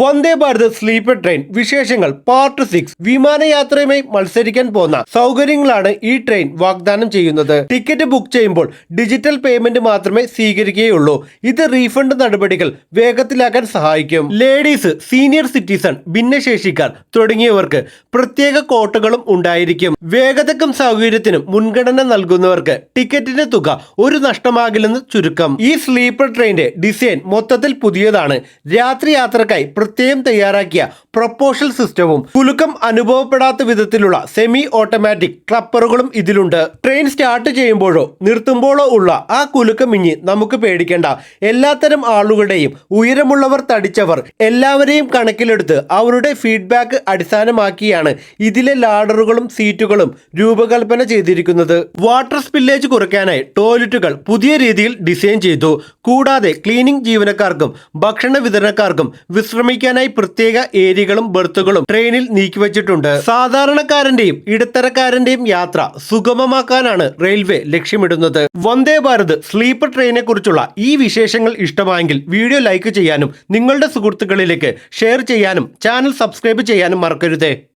വന്ദേ Bharat sleeper train വിശേഷങ്ങൾ part six വിമാനയാത്രയുമായി മത്സരിക്കാൻ പോകുന്ന സൗകര്യങ്ങളാണ് ഈ ട്രെയിൻ വാഗ്ദാനം ചെയ്യുന്നത്. ടിക്കറ്റ് ബുക്ക് ചെയ്യുമ്പോൾ ഡിജിറ്റൽ പേയ്മെന്റ് മാത്രമേ സ്വീകരിക്കുകയുള്ളൂ. ഇത് റീഫണ്ട് നടപടികൾ വേഗത്തിലാക്കാൻ സഹായിക്കും. ലേഡീസ് സീനിയർ സിറ്റിസൺ ഭിന്നശേഷിക്കാർ തുടങ്ങിയവർക്ക് പ്രത്യേക കോട്ടകളും ഉണ്ടായിരിക്കും. വേഗതക്കും സൗകര്യത്തിനും മുൻഗണന നൽകുന്നവർക്ക് ടിക്കറ്റിന്റെ തുക ഒരു നഷ്ടമാകില്ലെന്ന് ചുരുക്കം. ഈ സ്ലീപ്പർ ട്രെയിന്റെ ഡിസൈൻ മൊത്തത്തിൽ പുതിയതാണ്. രാത്രി യാത്രക്കായി പ്രത്യേകം തയ്യാറാക്കിയ പ്രൊപ്പോഷൽ സിസ്റ്റവും കുലുക്കം അനുഭവപ്പെടാത്ത വിധത്തിലുള്ള സെമി ഓട്ടോമാറ്റിക് ക്ലപ്പറുകളും ഇതിലുണ്ട്. ട്രെയിൻ സ്റ്റാർട്ട് ചെയ്യുമ്പോഴോ നിർത്തുമ്പോഴോ ഉള്ള ആ കുലുക്കം ഇനി നമുക്ക് പേടിക്കേണ്ട. എല്ലാത്തരം ആളുകളുടെയും ഉയരമുള്ളവർ തടിച്ചവർ എല്ലാവരെയും കണക്കിലെടുത്ത് അവരുടെ ഫീഡ്ബാക്ക് അടിസ്ഥാനമാക്കിയാണ് ഇതിലെ ലാഡറുകളും സീറ്റുകളും രൂപകൽപ്പന ചെയ്തിരിക്കുന്നത്. വാട്ടർ സ്പില്ലേജ് കുറയ്ക്കാനായി ടോയ്ലറ്റുകൾ പുതിയ രീതിയിൽ ഡിസൈൻ ചെയ്തു. കൂടാതെ ക്ലീനിംഗ് ജീവനക്കാർക്കും ഭക്ഷണ വിതരണക്കാർക്കും വിശ്രമിക്കാനായി പ്രത്യേക ഏരിയകളും ബെർത്തുകളും ട്രെയിനിൽ നീക്കിവച്ചിട്ടുണ്ട്. സാധാരണക്കാരന്റെയും ഇടത്തരക്കാരന്റെയും യാത്ര സുഗമമാക്കാനാണ് റെയിൽവേ ലക്ഷ്യമിടുന്നത്. വന്ദേ ഭാരത് സ്ലീപ്പർ ട്രെയിനെ കുറിച്ചുള്ള ഈ വിശേഷങ്ങൾ ഇഷ്ടമായെങ്കിൽ വീഡിയോ ലൈക്ക് ചെയ്യാനും നിങ്ങളുടെ സുഹൃത്തുക്കളിലേക്ക് ഷെയർ ചെയ്യാനും ചാനൽ സബ്സ്ക്രൈബ് ചെയ്യാനും മറക്കരുതേ.